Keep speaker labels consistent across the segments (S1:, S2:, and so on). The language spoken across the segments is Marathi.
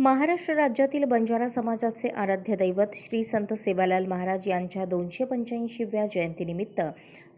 S1: महाराष्ट्र राज्यातील बंजारा समाजाचे आराध्य दैवत श्री संत सेवालाल महाराज यांच्या दोनशे पंच्याऐंशीव्या जयंतीनिमित्त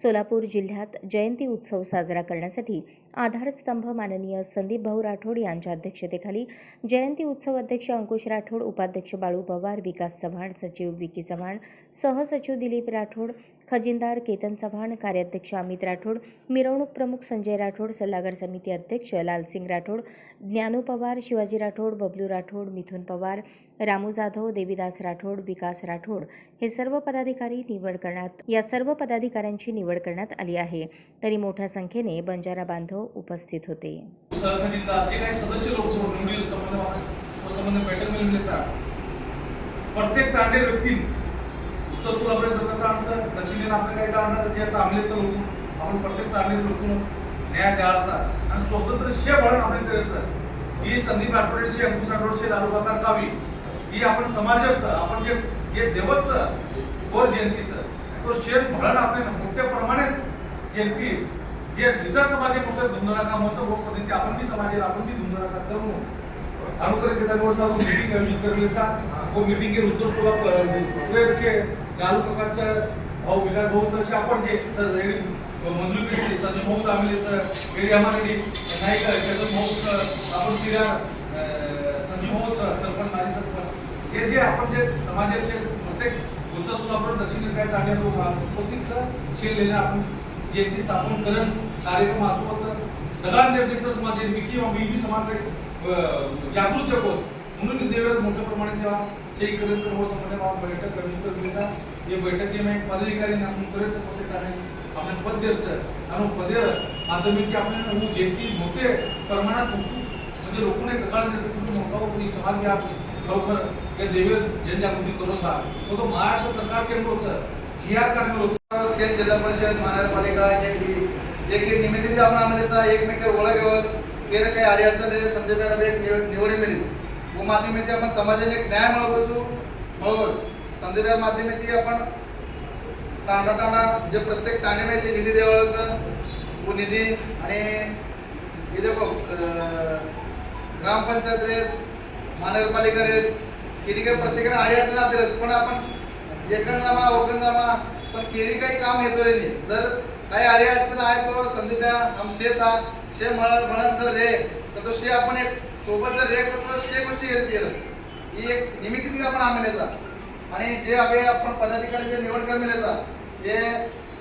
S1: सोलापूर जिल्ह्यात जयंती उत्सव साजरा करण्यासाठी आधारस्तंभ माननीय संदीप भाऊ राठोड यांच्या अध्यक्षतेखाली जयंती उत्सव अध्यक्ष अंकुश राठोड उपाध्यक्ष बाळू पवार विकास चव्हाण सचिव विकी चव्हाण सहसचिव दिलीप राठोड खजिनदार केतन चव्हाण कार्याध्यक्ष अमित राठोड मिरवणूक प्रमुख संजय राठोड सल्लागार समिती अध्यक्ष लालसिंग राठोड ज्ञानू पवार शिवाजी राठोड बबलू राठोड मिथुन पवार रामू जाधव देवीदास राठोड विकास राठोड हे सर्व पदाधिकारी निवड करण्यात या सर्व पदाधिकाऱ्यांची निवड करण्यात आली आहे. तरी मोठ्या संख्येने बंजारा बांधव उपस्थित होते.
S2: प्रत्येक तांडे व्यक्ती उत्तर सोलापूर जातात ताणचं दक्षिणेला आपलं काही ताणं जे तांबलेचं लोक आपण प्रत्येक तांडे लोकून न्याय द्यायचा. आणि स्वतंत्र शे भरण आपण करायचं. ही संदीप आठवड्याची अंकुश आठवड्याची लालूबाबा कावी ही आपण समाजाचं आपण जे जे देवतचं गोर जयंतीचं तो शेण भरण आपले मोठ्या प्रमाणात जयंती जे इतर समाजे मोठं धुमधडाका मोठं भोग पद्धती आपण बी समाजाला आपण बी धुमधडाका करू अनुकर केदारवर सर्व मीटिंग आयोजित करण्याचा व मीटिंग उत्तर सोलापूरचे लालू काकाचं भाऊ विकास भाऊचं असे आपण जे मंजुरी पेटली संजय भाऊ तामिलेचं एडी आम्हाला नाईक केतन भाऊचं आपण तिला संजीव भाऊचं सरपंच माजी सरपंच हे जे आपण जे समाजाचे प्रत्येक उत्तर सोलापूर दक्षिण काय तांड्यात उपस्थितचं शेलेलं आपण जयंती स्थापन करण कार्यक्रम आजोबत दगडात निर्जित समाज मी किंवा मी बी समाज जागृत होच म्हणून देवर मोठ्या प्रमाणात जेव्हा जय करे सर्व संबंध बैठक आयोजित करण्याचा हे बैठक बैठकीमध्ये पदाधिकारी नामून करायचं प्रत्येकाने आपण पद द्यायचं आणि पद माध्यमिक आपण હું जयंती मोठे प्रमाणात वस्तू म्हणजे लोकांना दगडात निर्जित करून मोठा कोणी समाज घ्या. खरोखर या देवेर जनजागृती करून बा तो तो महाराष्ट्र सरकार केंद्र होतं जी आर कार्य होतं
S3: जिल्हा परिषद महानगरपालिका केली एक निमित्त आपण आम्हाला एकमेक ओळख व्यवस केर काही अडीअडचण रे संदर्भात एक निवडी मिळेल व माध्यमेती आपण समाजाने एक न्याय मिळवतो मिळवस संदर्भात माध्यमेती आपण तांडा तांडा जे प्रत्येक तांडेमे जे निधी देवाळाचं व निधी आणि इथे बघ ग्रामपंचायत रे महानगरपालिका रे किती काही प्रत्येकाने अडीअडचण आतेच पण आपण एकन जामा ओकन जामा पण केली काही काम येतो रे नाही. जर काही अडी अडचण आहे तो संदीप हम शेच हा शे म्हणत जर रे तर तो शे आपण एक सोबत जर रे करतो शे गोष्टी येत ही एक निमित्त आपण आम्ही आणि जे हवे आपण पदाधिकारी जे निवड करमिलेचा हे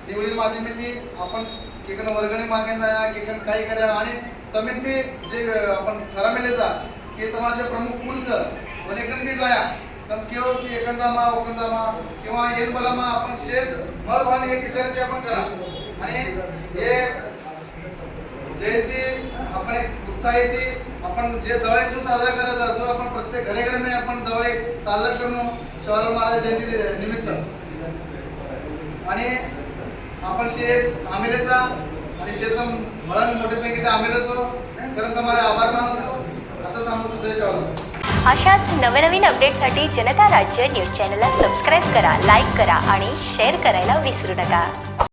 S3: निवडील माध्यमेती आपण किकन वर्गणी मागे जाया किकन काही करा. आणि तमीन बी जे आपण ठरविलेचा की तुम्हाला जे प्रमुख पुढचं वनेकन बी जाया. तर केव की एकन जामा ओकन जामा किंवा येन बलामा आपण शेत मळ भान एक विचार ते आपण करा. आणि हे जयंती आपण एक आपण जे दिवाळी जो साजरा करायचा असो आपण प्रत्येक घरे घरे आपण दिवाळी साजरा करणं शिवाजी महाराज जयंती निमित्त. आणि आपण शेत आमिलेचा आणि शेत वळण मोठ्या संख्येत आमिलेचो खरं तुम्हाला आभार मानतो. आता सांगू जय शिवाजी
S4: अशाच नवनवीन अपडेटसाठी जनता राज्य न्यूज चॅनलला सबस्क्राईब करा लाईक करा आणि शेअर करायला विसरू नका.